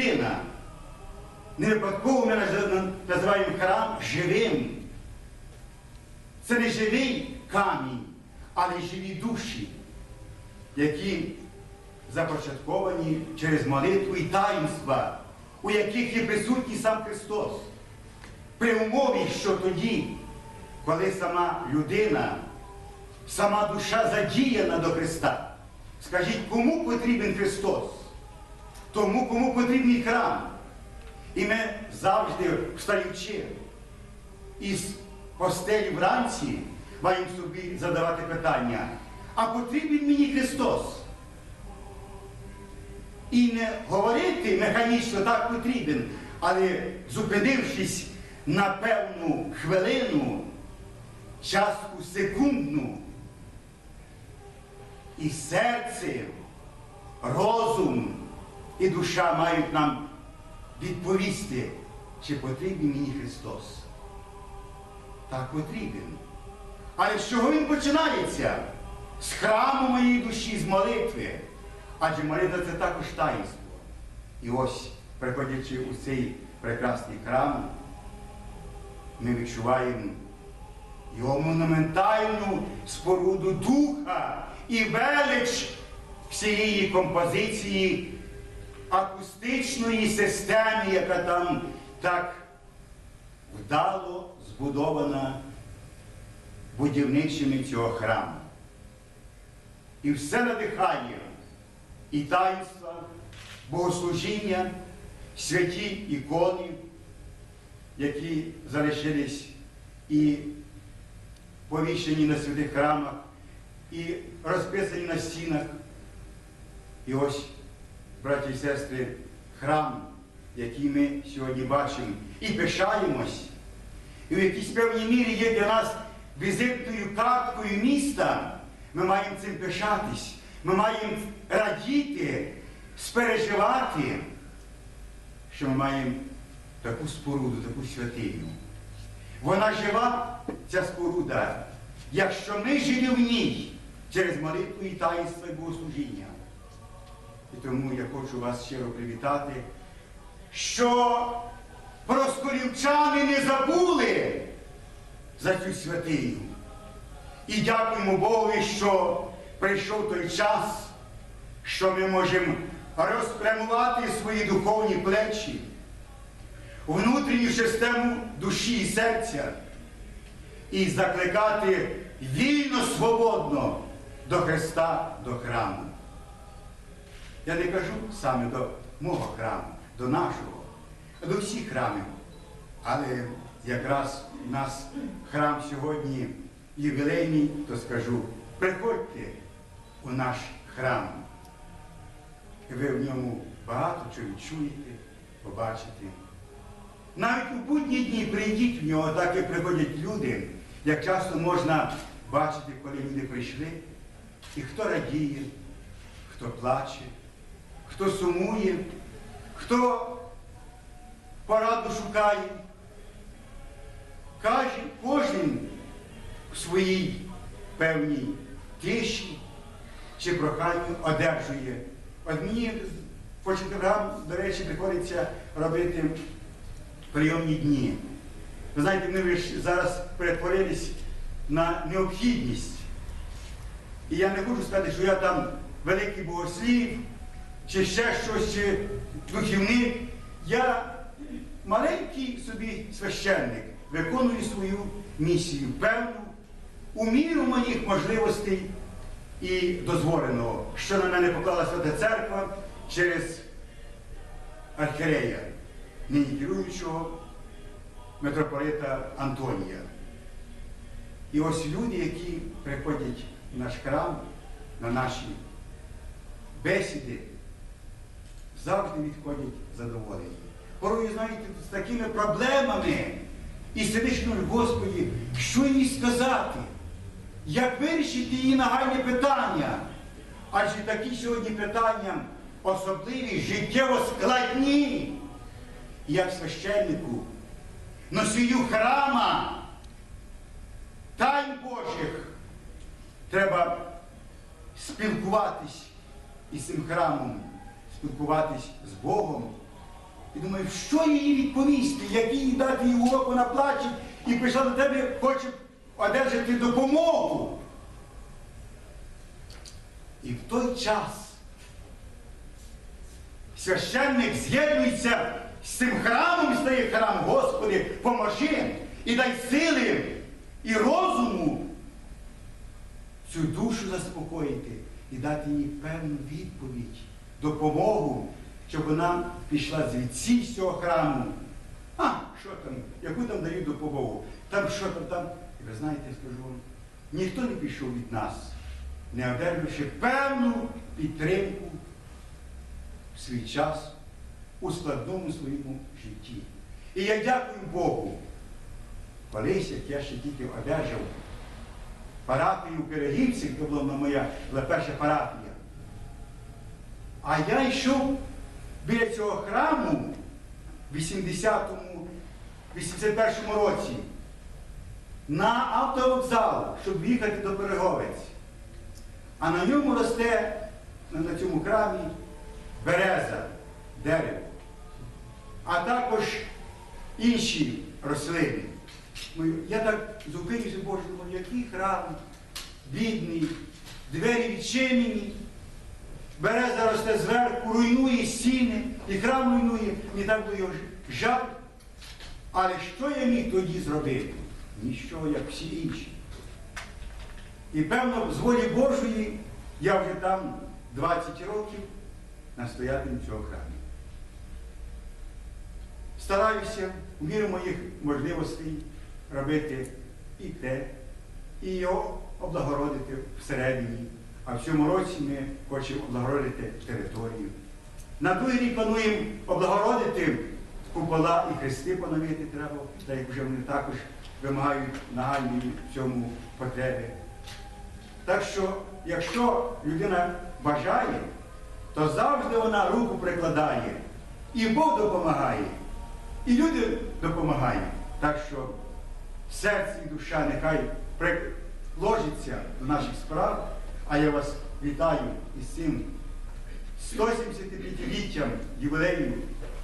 людина. Не випадково ми називаємо храм живим. Це не живий камінь, але живі душі, які започатковані через молитву і таїнства, у яких є присутній сам Христос. При умові, що тоді, коли сама людина, сама душа задіяна до Христа, скажіть, кому потрібен Христос? Тому, кому потрібний храм. І ми завжди встаючи із постелі вранці, маємо собі задавати питання, а потрібен мені Христос? І не говорити механічно так потрібен, але зупинившись на певну хвилину, частку секундну, і серце, розум і душа мають нам відповісти, чи потрібен мені Христос. Так потрібен. Але з чого він починається? З храму моєї душі, з молитви. Адже молитва це також таїнство. І ось, приходячи у цей прекрасний храм, ми відчуваємо його монументальну споруду духа і велич всієї композиції акустичної системи, яка там так вдало збудована будівничими цього храму. І все надихає і таїнства, богослужіння, святі ікони, які залишились і повішені на святих храмах, і розписані на стінах. І ось, браті і сестри, храм, який ми сьогодні бачимо і пишаємось, і в якійсь певній мірі є для нас візитною карткою міста, ми маємо цим пишатись, ми маємо радіти, спереживати, що ми маємо таку споруду, таку святиню. Вона жива, ця споруда, якщо ми живі в ній через молитву і таїнство і богослужіння. І тому я хочу вас щиро привітати, що проскорівчани не забули за цю святиню. І дякуємо Богу, що прийшов той час, що ми можемо розпрямувати свої духовні плечі, внутрішню систему душі і серця і закликати вільно, свободно до Христа, до храму. Я не кажу саме до мого храму, до нашого, а до всіх храмів. Але якраз у нас храм сьогодні ювілейний, то скажу, приходьте у наш храм. І ви в ньому багато чого відчуєте, побачите. Навіть у будні дні прийдіть в нього, так як приходять люди, як часто можна бачити, коли люди прийшли, і хто радіє, хто плаче, хто сумує, хто пораду шукає. Каже, кожен в своїй певній тиші чи проханню одержує. От мені по четвергам, до речі, приходиться робити прийомні дні. Ви знаєте, ми ж зараз перетворились на необхідність. І я не хочу сказати, що я там великий богослів, чи ще щось, чи духівник. Я маленький собі священник, виконую свою місію, певну, у міру моїх можливостей і дозволеного, що на мене поклала Свята Церква через архірея, нині керуючого митрополита Антонія. І ось люди, які приходять в наш храм, на наші бесіди, завжди відходять задоволені. Порою, знаєте, з такими проблемами і сидиш, ну, Господі, що їй сказати? Як вирішити її нагальне питання? Адже такі сьогодні питання особливі, життєво складні, як священнику, носію храма, тайн Божих, треба спілкуватись із цим храмом, спілкуватись з Богом І думаю, що їй відповісти, який їй дати їй урок, вона плаче і прийшла до тебе, хоче одержати допомогу. І в той час священник з'єднується з цим храмом стає храм, Господи, поможи і дай сили і розуму цю душу заспокоїти і дати їй певну відповідь, допомогу, щоб вона пішла звідси з цього храму. А, що там, яку там дають допомогу? Там що там, там. І ви знаєте, скажу вам, ніхто не пішов від нас, не одержавши певну підтримку в свій час у складному своєму житті. І я дякую Богу. Колись, як я ще тільки одержав парафію в Пирогівці, це була моя перша парафія. А я йшов біля цього храму в 80-му, 81-му році на автовокзал, щоб їхати до Переговець. А на ньому росте, на цьому храмі, береза, дерево, а також інші рослини. Я так зупинився, Боже, який храм, бідний, двері відчинені, береза росте зверху, руйнує стіни, і храм руйнує, мені так було його жаль. Але що я міг тоді зробити? Ніщо, як всі інші. І певно, з волі Божої я вже там 20 років настоятелем цього храму. Стараюся в міру моїх можливостей робити і те, і його облагородити всередині. А в цьому році ми хочемо облагородити територію. На другий рік плануємо облагородити купола і хрести поновити треба, так як вже вони також вимагають нагальної в цьому потреби. Так що, якщо людина бажає, то завжди вона руку прикладає. І Бог допомагає, і люди допомагають. Так що серце і душа нехай приложиться до наших справ, а я вас вітаю із цим 175-літтям ювілею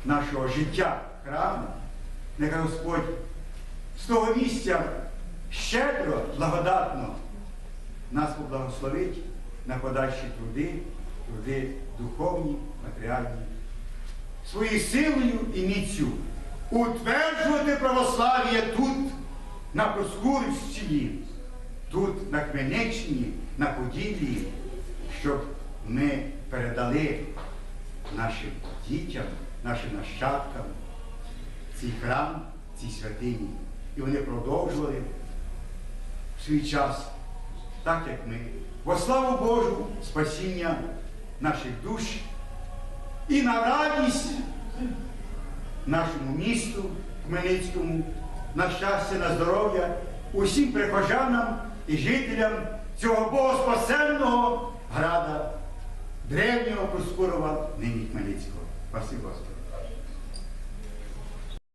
нашого життя храму. Нехай Господь з того місця щедро, благодатно нас поблагословить на подальші труди, труди духовні, матеріальні, своєю силою і міцю утверджувати православ'я тут, на Проскурівщині, тут, на Хмельниччині, на Поділлі, щоб ми передали нашим дітям, нашим нащадкам цей храм, цій святині. І вони продовжували в свій час, так як ми. Во славу Божу, спасіння наших душ і на радість нашому місту Хмельницькому, на щастя, на здоров'я усім прихожанам і жителям цього богоспасенного града, древнього Проскурова, нині Хмельницького. Спасибо Господи.